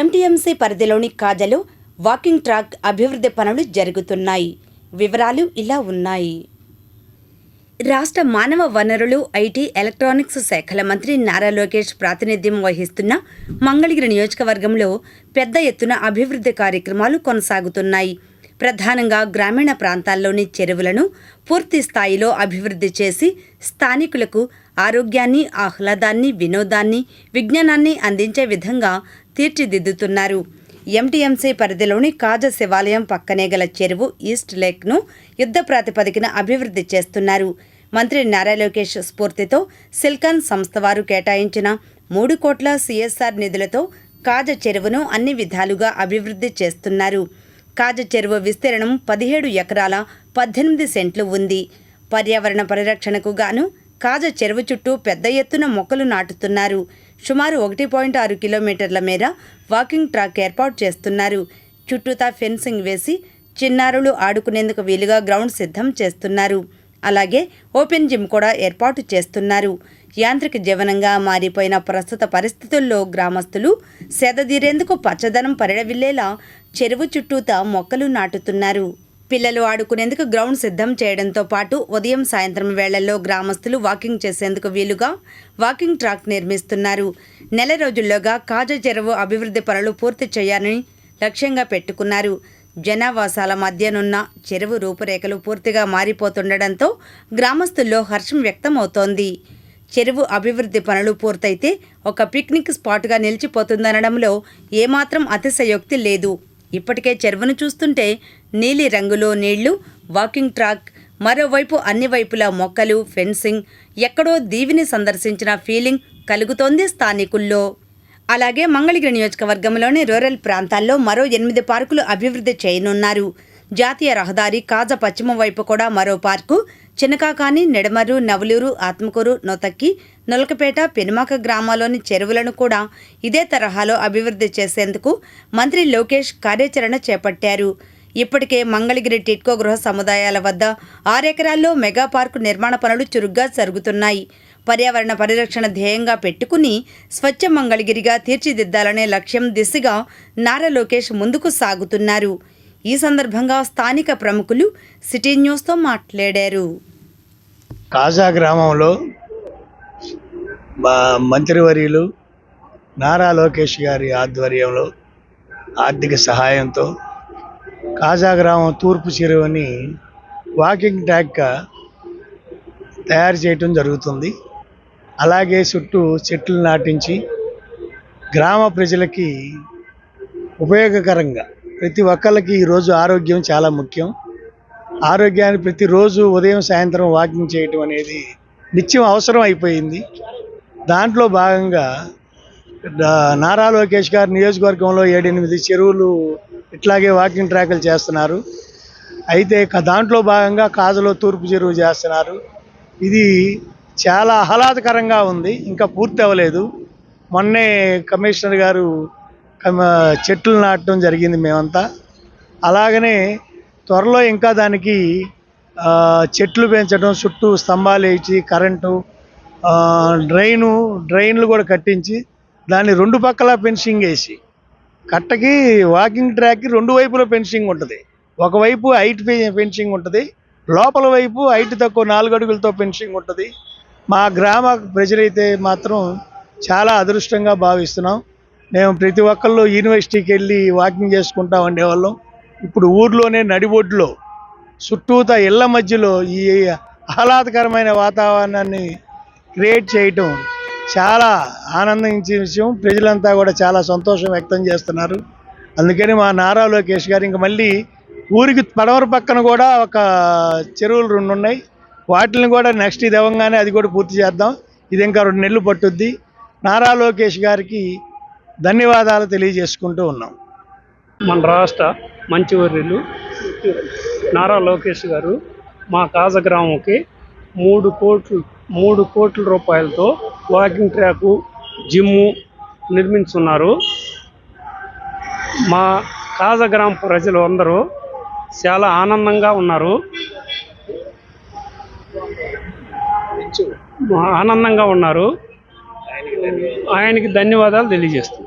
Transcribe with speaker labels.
Speaker 1: MTMC పరిధిలోని కాజలో walking track అభివృద్ధి పనులు జరుగుతున్నాయి. వివరాలు ఇలా ఉన్నాయి. రాష్ట్ర మానవ వనరులు ఐటీ ఎలక్ట్రానిక్స్ శాఖల మంత్రి నారా లోకేష్ ప్రాతినిధ్యం వహిస్తున్న మంగళగిరి నియోజకవర్గంలో పెద్ద ఎత్తున అభివృద్ధి కార్యక్రమాలు కొనసాగుతున్నాయి. ప్రధానంగా గ్రామీణ ప్రాంతాల్లోని చెరువులను పూర్తి స్థాయిలో అభివృద్ధి చేసి స్థానికులకు ఆరోగ్యాన్ని ఆహ్లాదాన్ని వినోదాన్ని విజ్ఞానాన్ని అందించే విధంగా తీర్చిదిద్దుతున్నారు. ఎంటీఎంసీ పరిధిలోని కాజ శివాలయం పక్కనే గల చెరువు ఈస్ట్ లేక్ను యుద్ధ ప్రాతిపదికన అభివృద్ధి చేస్తున్నారు. మంత్రి నారా లోకేష్ స్ఫూర్తితో సిల్కాన్ సంస్థ వారు కేటాయించిన మూడు కోట్ల సిఎస్ఆర్ నిధులతో కాజ చెరువును అన్ని విధాలుగా అభివృద్ధి చేస్తున్నారు. కాజ చెరువు విస్తీర్ణం పదిహేడు ఎకరాల పద్దెనిమిది సెంట్లు ఉంది. పర్యావరణ పరిరక్షణకు గాను కాజ చెరువు చుట్టూ పెద్ద ఎత్తున మొక్కలు నాటుతున్నారు. సుమారు ఒకటి పాయింట్ ఆరు కిలోమీటర్ల మేర వాకింగ్ ట్రాక్ ఏర్పాటు చేస్తున్నారు. చుట్టూతా ఫెన్సింగ్ వేసి చిన్నారులు ఆడుకునేందుకు వీలుగా గ్రౌండ్ సిద్ధం చేస్తున్నారు. అలాగే ఓపెన్ జిమ్ కూడా ఏర్పాటు చేస్తున్నారు. యాంత్రిక జీవనంగా మారిపోయిన ప్రస్తుత పరిస్థితుల్లో గ్రామస్తులు సేదదీరేందుకు పచ్చదనం పరిడవిల్లేలా చెరువు చుట్టూతా మొక్కలు నాటుతున్నారు. పిల్లలు ఆడుకునేందుకు గ్రౌండ్ సిద్ధం చేయడంతో పాటు ఉదయం సాయంత్రం వేళల్లో గ్రామస్తులు వాకింగ్ చేసేందుకు వీలుగా వాకింగ్ ట్రాక్ నిర్మిస్తున్నారు. నెల రోజుల్లోగా కాజ చెరువు అభివృద్ధి పనులు పూర్తి చేయాలని లక్ష్యంగా పెట్టుకున్నారు. జనావాసాల మధ్యనున్న చెరువు రూపురేఖలు పూర్తిగా మారిపోతుండడంతో గ్రామస్తుల్లో హర్షం వ్యక్తమవుతోంది. చెరువు అభివృద్ధి పనులు పూర్తయితే ఒక పిక్నిక్ స్పాట్గా నిలిచిపోతుందనడంలో ఏమాత్రం అతిశయోక్తి లేదు. ఇప్పటికే చెరువును చూస్తుంటే నీలి రంగులో నీళ్ళు వాకింగ్ ట్రాక్ మరోవైపు అన్ని వైపులా మొక్కలు ఫెన్సింగ్ ఎక్కడో దీవిని సందర్శించిన ఫీలింగ్ కలుగుతోంది స్థానికుల్లో. అలాగే మంగళగిరి నియోజకవర్గంలోని రూరల్ ప్రాంతాల్లో మరో ఎనిమిది పార్కులు అభివృద్ధి చేయనున్నారు. జాతీయ రహదారి కాజ పశ్చిమ వైపు కూడా మరో పార్కు చినకాకాని నెడమరు నవలూరు ఆత్మకూరు నొతక్కి నొలకపేట పెనుమాక గ్రామాల్లోని చెరువులను కూడా ఇదే తరహాలో అభివృద్ధి చేసేందుకు మంత్రి లోకేష్ కార్యాచరణ చేపట్టారు. ఇప్పటికే మంగళగిరి టిట్కో గృహ సముదాయాల వద్ద ఆరెకరాల్లో మెగా పార్కు నిర్మాణ పనులు చురుగ్గా జరుగుతున్నాయి. పర్యావరణ పరిరక్షణ ధ్యేయంగా పెట్టుకుని స్వచ్ఛ మంగళగిరిగా తీర్చిదిద్దాలనే లక్ష్యం దిశగా నారా లోకేష్ ముందుకు సాగుతున్నారు. ఈ సందర్భంగా స్థానిక ప్రముఖులు సిటీ న్యూస్తో మాట్లాడారు.
Speaker 2: కాజా గ్రామంలో మంత్రివర్యులు నారా లోకేష్ గారి ఆధ్వర్యంలో ఆర్థిక సహాయంతో కాజా గ్రామం తూర్పు చెరువుని వాకింగ్ ట్రాక్గా తయారు చేయటం జరుగుతుంది. అలాగే చుట్టూ చెట్లు నాటించి గ్రామ ప్రజలకి ఉపయోగకరంగా ప్రతి ఒక్కరికి ఈరోజు ఆరోగ్యం చాలా ముఖ్యం. ఆరోగ్యాన్ని ప్రతిరోజు ఉదయం సాయంత్రం వాకింగ్ చేయటం అనేది నిత్యం అవసరం అయిపోయింది. దాంట్లో భాగంగా నారా లోకేష్ గారు నియోజకవర్గంలో ఏడెనిమిది చెరువులు ఇట్లాగే వాకింగ్ ట్రాకులు చేస్తున్నారు. అయితే క- దాంట్లో భాగంగా కాజలో తూర్పు చెరువు చేస్తున్నారు. ఇది చాలా ఆహ్లాదకరంగా ఉంది. ఇంకా పూర్తి అవ్వలేదు. మొన్నే కమిషనర్ గారు చెట్లు నాటడం జరిగింది మేమంతా. అలాగనే త్వరలో ఇంకా దానికి చెట్లు పెంచడం చుట్టూ స్తంభాలు వేసి కరెంటు డ్రైను డ్రైన్లు కూడా కట్టించి దాన్ని రెండు పక్కల ఫెన్సింగ్ వేసి కట్టకి వాకింగ్ ట్రాక్కి రెండు వైపుల ఫెన్సింగ్ ఉంటుంది. ఒకవైపు హైట్ ఫెన్సింగ్ ఉంటుంది. లోపల వైపు హైట్ తక్కువ నాలుగు అడుగులతో ఫెన్సింగ్ ఉంటుంది. మా గ్రామ ప్రజలైతే మాత్రం చాలా అదృష్టంగా భావిస్తున్నాం. మేము ప్రతి ఒక్కళ్ళు యూనివర్సిటీకి వెళ్ళి వాకింగ్ చేసుకుంటా ఉండేవాళ్ళం. ఇప్పుడు ఊర్లోనే నడిబొడ్లో చుట్టూతా ఇళ్ళ మధ్యలో ఈ ఆహ్లాదకరమైన వాతావరణాన్ని క్రియేట్ చేయటం చాలా ఆనందించే విషయం. ప్రజలంతా కూడా చాలా సంతోషం వ్యక్తం చేస్తున్నారు. అందుకని మా నారా లోకేష్ గారు ఇంక మళ్ళీ ఊరికి పడవర పక్కన కూడా ఒక చెరువులు రెండు ఉన్నాయి. వాటిని కూడా నెక్స్ట్ ఇది అది కూడా పూర్తి చేద్దాం. ఇది ఇంకా రెండు నెలలు పట్టుద్ది. నారా లోకేష్ గారికి ధన్యవాదాలు తెలియజేసుకుంటూ ఉన్నాం.
Speaker 3: మన రాష్ట్ర మంచివర్యులు నారా లోకేష్ గారు మా కాజ గ్రామంకి మూడు కోట్లు మూడు కోట్ల రూపాయలతో వాకింగ్ ట్రాకు జిమ్ము నిర్మించున్నారు. మా కాజ గ్రామ ప్రజలు అందరూ చాలా ఆనందంగా ఉన్నారు. ఆనందంగా ఉన్నారు. ఆయనకి ధన్యవాదాలు తెలియజేస్తున్నాను